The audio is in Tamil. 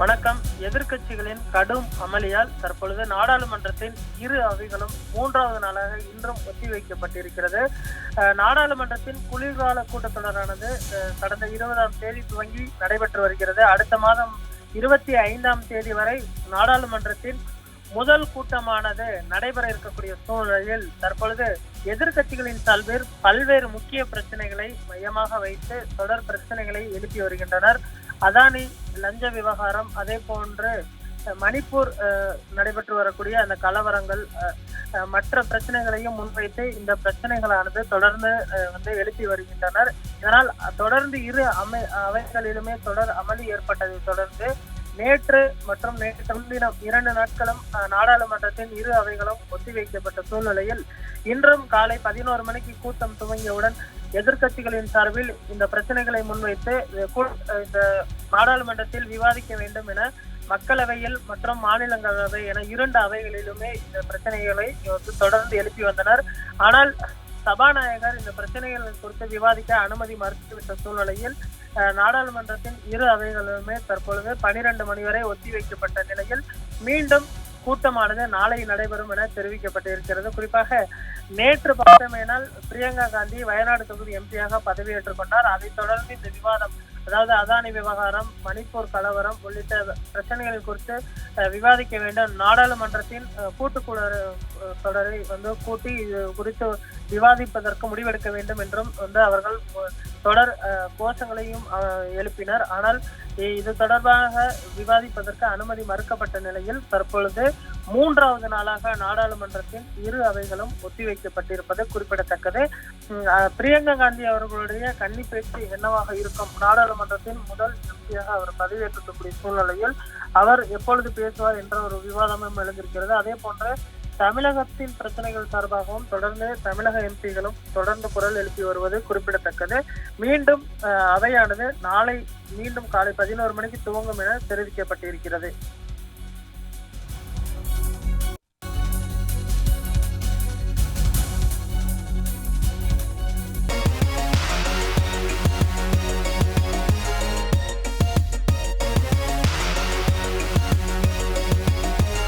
வணக்கம். எதிர்க்கட்சிகளின் கடும் அமளியால் தற்பொழுது நாடாளுமன்றத்தின் இரு அவைகளும் மூன்றாவது நாளாக இன்றும் ஒத்திவைக்கப்பட்டிருக்கிறது. நாடாளுமன்றத்தின் குளிர்கால கூட்டத்தொடரானது கடந்த இருபதாம் தேதி துவங்கி நடைபெற்று வருகிறது. அடுத்த மாதம் இருபத்தி ஐந்தாம் தேதி வரை நாடாளுமன்றத்தின் முதல் கூட்டமானது நடைபெற இருக்கக்கூடிய சூழ்நிலையில் தற்பொழுது எதிர்க்கட்சிகளின் சார்பில் பல்வேறு முக்கிய பிரச்சனைகளை மையமாக வைத்து தொடர் பிரச்சனைகளை எழுப்பி வருகின்றனர். அதானி லஞ்ச விவகாரம் அதே போன்று மணிப்பூர் நடைபெற்று வரக்கூடிய அந்த கலவரங்கள் மற்ற பிரச்சனைகளையும் முன்வைத்து இந்த பிரச்சனைகளானது தொடர்ந்து வந்து எழுப்பி வருகின்றனர். இதனால் தொடர்ந்து இரு அமை அவைகளிலுமே தொடர் அமளி ஏற்பட்டதை தொடர்ந்து நேற்று மற்றும் நேற்று முன்தினம் இரண்டு நாட்களும் நாடாளுமன்றத்தின் இரு அவைகளும் ஒத்திவைக்கப்பட்ட சூழ்நிலையில் இன்றும் காலை பதினோரு மணிக்கு கூட்டம் துவங்கியவுடன் எதிர்க்கட்சிகளின் சார்பில் இந்த பிரச்சனைகளை முன்வைத்து கூ- இந்த நாடாளுமன்றத்தில் விவாதிக்க வேண்டும் என மக்களவையில் மற்றும் மாநிலங்களவை என இரண்டு அவைகளிலுமே இந்த பிரச்சனைகளை வந்து தொடர்ந்து எழுப்பி வந்தனர். ஆனால் சபாநாயகர் இந்த பிரச்சனைகள் குறித்து விவாதிக்க அனுமதி மறுத்துவிட்ட சூழ்நிலையில் நாடாளுமன்றத்தின் இரு அவைகளுமே தற்பொழுது பனிரெண்டு மணி வரை ஒத்திவைக்கப்பட்ட நிலையில் மீண்டும் கூட்டமானது நாளை நடைபெறும் என தெரிவிக்கப்பட்டிருக்கிறது. குறிப்பாக நேற்று பார்த்தோமேனால் பிரியங்கா காந்தி வயநாடு தொகுதி எம்பியாக பதவியேற்றுக் கொண்டார். அதைத் தொடர்ந்து இந்த விவாதம் அதாவது அதானி விவகாரம் மணிப்பூர் கலவரம் உள்ளிட்ட பிரச்சனைகள் குறித்து அஹ், விவாதிக்க வேண்டும். நாடாளுமன்றத்தின் அஹ், கூட்டுக்குழு தொடரை வந்து கூட்டி இது குறித்து விவாதிப்பதற்கு முடிவெடுக்க வேண்டும் என்றும் வந்து அவர்கள் தொடர் கோஷங்களையும் எழுப்பினர். ஆனால் இது தொடர்பாக விவாதிப்பதற்கு அனுமதி மறுக்கப்பட்ட நிலையில் தற்பொழுது மூன்றாவது நாளாக நாடாளுமன்றத்தின் இரு அவைகளும் ஒத்திவைக்கப்பட்டிருப்பது குறிப்பிடத்தக்கது. பிரியங்கா காந்தி அவர்களுடைய கன்னி பேச்சு என்னவாக இருக்கும்? நாடாளுமன்றத்தின் முதல் எம்பியாக அவர் பதவியேற்றக்கூடிய சூழ்நிலையில் அவர் எப்பொழுது பேசுவார் என்ற ஒரு விவாதமும் எழுந்திருக்கிறது. அதே போன்று தமிழகத்தின் பிரச்சனைகள் சார்பாகவும் தொடர்ந்து தமிழக எம்பிகளும் தொடர்ந்து குரல் எழுப்பி வருவது குறிப்பிடத்தக்கது. மீண்டும் அவையானது நாளை மீண்டும் காலை பதினோரு மணிக்கு துவங்கும் என தெரிவிக்கப்பட்டிருக்கிறது.